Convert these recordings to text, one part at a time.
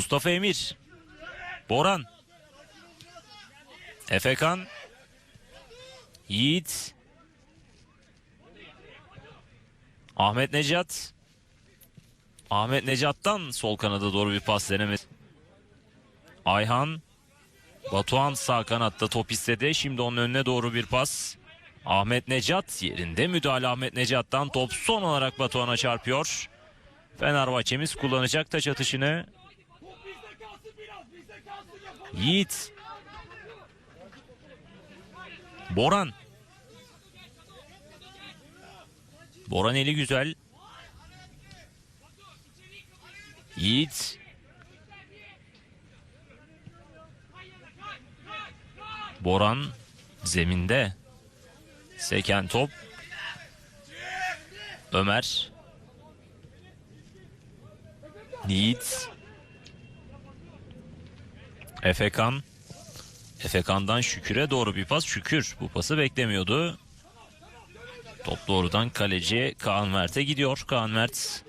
Mustafa Emir. Boran. Efekan. Yiğit. Ahmet Necat. Ahmet Necat'tan sol kanada doğru bir pas denemesi. Ayhan. Batuhan sağ kanatta top istedi. Şimdi onun önüne doğru bir pas. Ahmet Necat yerinde müdahale Ahmet Necat'tan top son olarak Batuhan'a çarpıyor. Fenerbahçe'miz kullanacak taç atışını. Yiğit. Boran. Boran eli güzel. Yiğit. Boran zeminde. Seken top. Ömer. Yiğit. Efekan. Efekan'dan Şükür'e doğru bir pas. Şükür bu pası beklemiyordu. Top doğrudan kaleci Kaan Mert'e gidiyor. Kaan Mert.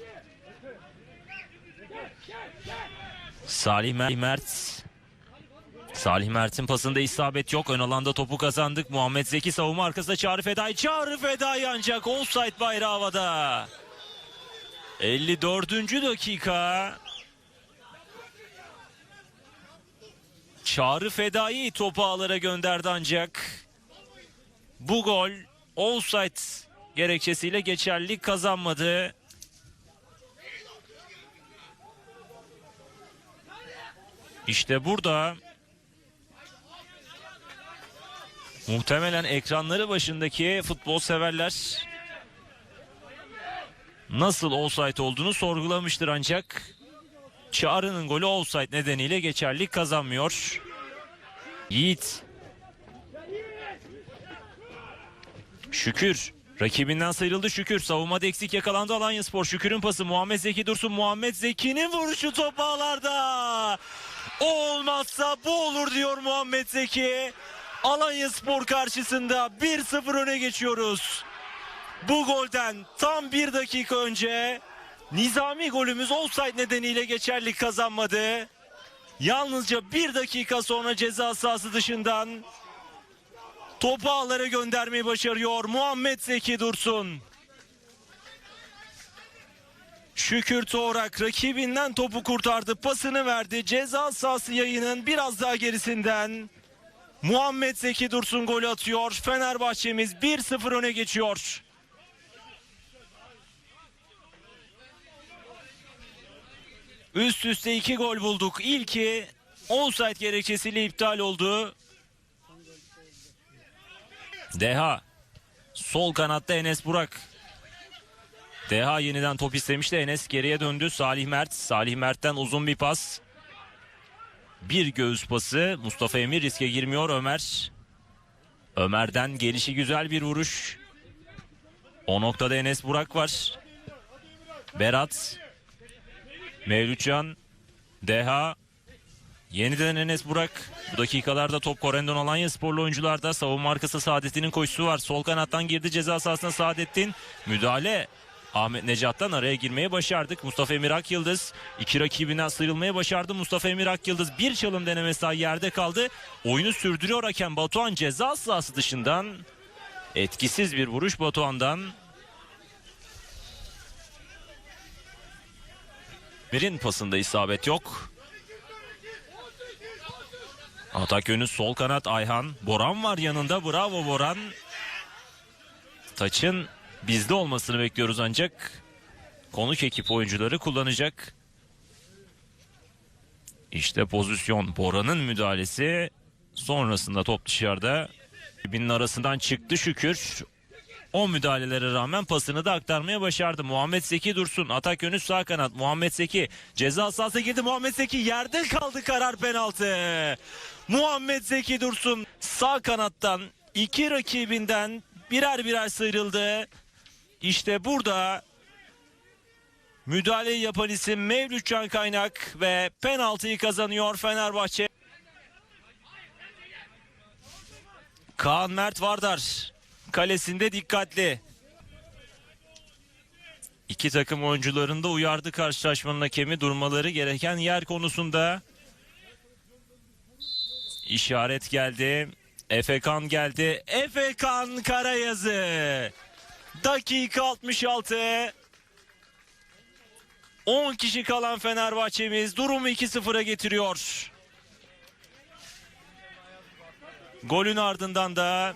Salih Mer- Mert. Salih Mert'in pasında isabet yok. Ön alanda topu kazandık. Muhammed Zeki savunma arkasında Çağrı Fedai. Çağrı Fedai ancak offside bayrağı havada. 54. dakika. Çağrı Fedai topu ağlara gönderdi ancak. Bu gol offside gerekçesiyle geçerlilik kazanmadı. İşte burada muhtemelen ekranları başındaki futbol severler nasıl offside olduğunu sorgulamıştır ancak Çağrı'nın golü offside nedeniyle geçerlilik kazanmıyor. Yiğit. Şükür. Rakibinden sıyrıldı Şükür. Savunmada eksik yakalandı Alanya Spor. Şükür'ün pası Muhammed Zeki Dursun. Muhammed Zeki'nin vuruşu top ağlarda. O olmazsa bu olur diyor Muhammed Zeki. Alanya Spor karşısında 1-0 öne geçiyoruz. Bu golden tam bir dakika önce Nizami golümüz offside nedeniyle geçerlik kazanmadı. Yalnızca bir dakika sonra ceza sahası dışından topu ağlara göndermeyi başarıyor Muhammed Zeki Dursun. Şükür Torak rakibinden topu kurtardı, pasını verdi. Ceza sahası yayının biraz daha gerisinden Muhammed Zeki Dursun golü atıyor. Fenerbahçe'miz 1-0 öne geçiyor. Üst üste iki gol bulduk. İlki offside gerekçesiyle iptal oldu. Deha. Sol kanatta Enes Burak. Deha yeniden top istemişti. Enes geriye döndü. Salih Mert. Salih Mert'ten uzun bir pas. Bir göğüs pası. Mustafa Emir riske girmiyor. Ömer. Ömer'den gelişi güzel bir vuruş. O noktada Enes Burak var. Berat. Mevlütcan, Deha, yeniden Enes Burak. Bu dakikalarda top Korendon Alanya sporlu oyuncularda savunma arkası Saadettin'in koşusu var. Sol kanattan girdi ceza sahasına Saadettin. Müdahale Ahmet Necat'tan araya girmeyi başardık. Mustafa Emir Akyıldız iki rakibinden sıyrılmayı başardı. Mustafa Emir Akyıldız bir çalım denemesi daha yerde kaldı. Oyunu sürdürüyor hakem Batuhan ceza sahası dışından. Etkisiz bir vuruş Batuhan'dan. Emir'in pasında isabet yok. Atak yönü sol kanat Ayhan. Boran var yanında. Bravo Boran. Taçın bizde olmasını bekliyoruz ancak konuk ekip oyuncuları kullanacak. İşte pozisyon. Boran'ın müdahalesi. Sonrasında top dışarıda. Binin arasından çıktı şükür. O müdahalelere rağmen pasını da aktarmaya başardı. Muhammed Seki Dursun atak yönü sağ kanat. Muhammed Seki ceza sahasına girdi. Muhammed Seki yerde kaldı karar penaltı. Muhammed Zeki Dursun sağ kanattan iki rakibinden birer birer sıyrıldı. İşte burada müdahaleyi yapan isim Mevlüt Can Kaynak ve penaltıyı kazanıyor Fenerbahçe. Kaan Mert Vardar kalesinde dikkatli. İki takım oyuncularını da uyardı karşılaşmanın hakemi durmaları gereken yer konusunda. İşaret geldi. Efekan geldi. Efekan Karayazı. Dakika 66. 10 kişi kalan Fenerbahçe'miz durumu 2-0'a getiriyor. Golün ardından da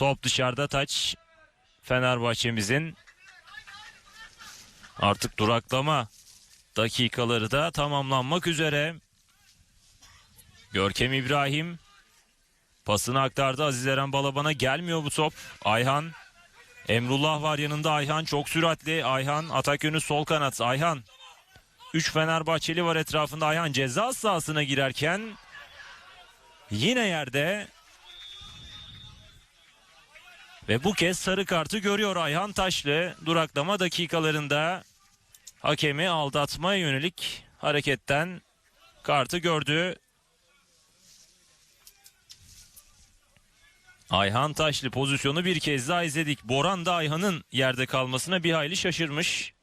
top dışarıda taç Fenerbahçe'mizin artık duraklama dakikaları da tamamlanmak üzere. Görkem İbrahim pasını aktardı Aziz Eren Balaban'a gelmiyor bu top. Ayhan Emrullah var yanında Ayhan çok süratli. Ayhan atak yönü sol kanat. Ayhan 3 Fenerbahçeli var etrafında. Ayhan ceza sahasına girerken yine yerde ve bu kez sarı kartı görüyor Ayhan Taşlı. Duraklama dakikalarında hakemi aldatmaya yönelik hareketten kartı gördü. Ayhan Taşlı pozisyonu bir kez daha izledik. Boran da Ayhan'ın yerde kalmasına bir hayli şaşırmış.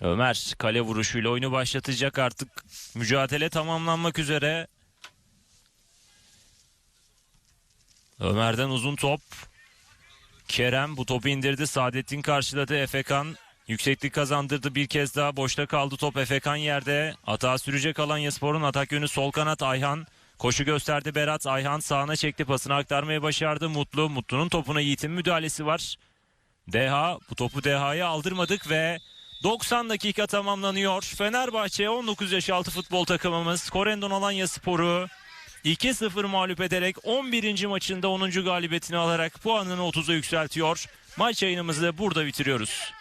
Ömer kale vuruşuyla oyunu başlatacak artık. Mücadele tamamlanmak üzere. Ömer'den uzun top. Kerem bu topu indirdi. Saadettin karşıladı. Efekan yükseklik kazandırdı. Bir kez daha boşta kaldı top. Efekan yerde. Atağa sürecek Alanya Spor'un atak yönü sol kanat Ayhan. Koşu gösterdi Berat. Ayhan sağına çekti. Pasını aktarmayı başardı. Mutlu. Mutlu'nun topuna Yiğit'in müdahalesi var. Deha bu topu Deha'ya aldırmadık ve 90 dakika tamamlanıyor. Fenerbahçe 19 yaş altı futbol takımımız Korendon Alanya Sporu 2-0 mağlup ederek 11. maçında 10. galibiyetini alarak puanını 30'a yükseltiyor. Maç yayınımızı burada bitiriyoruz.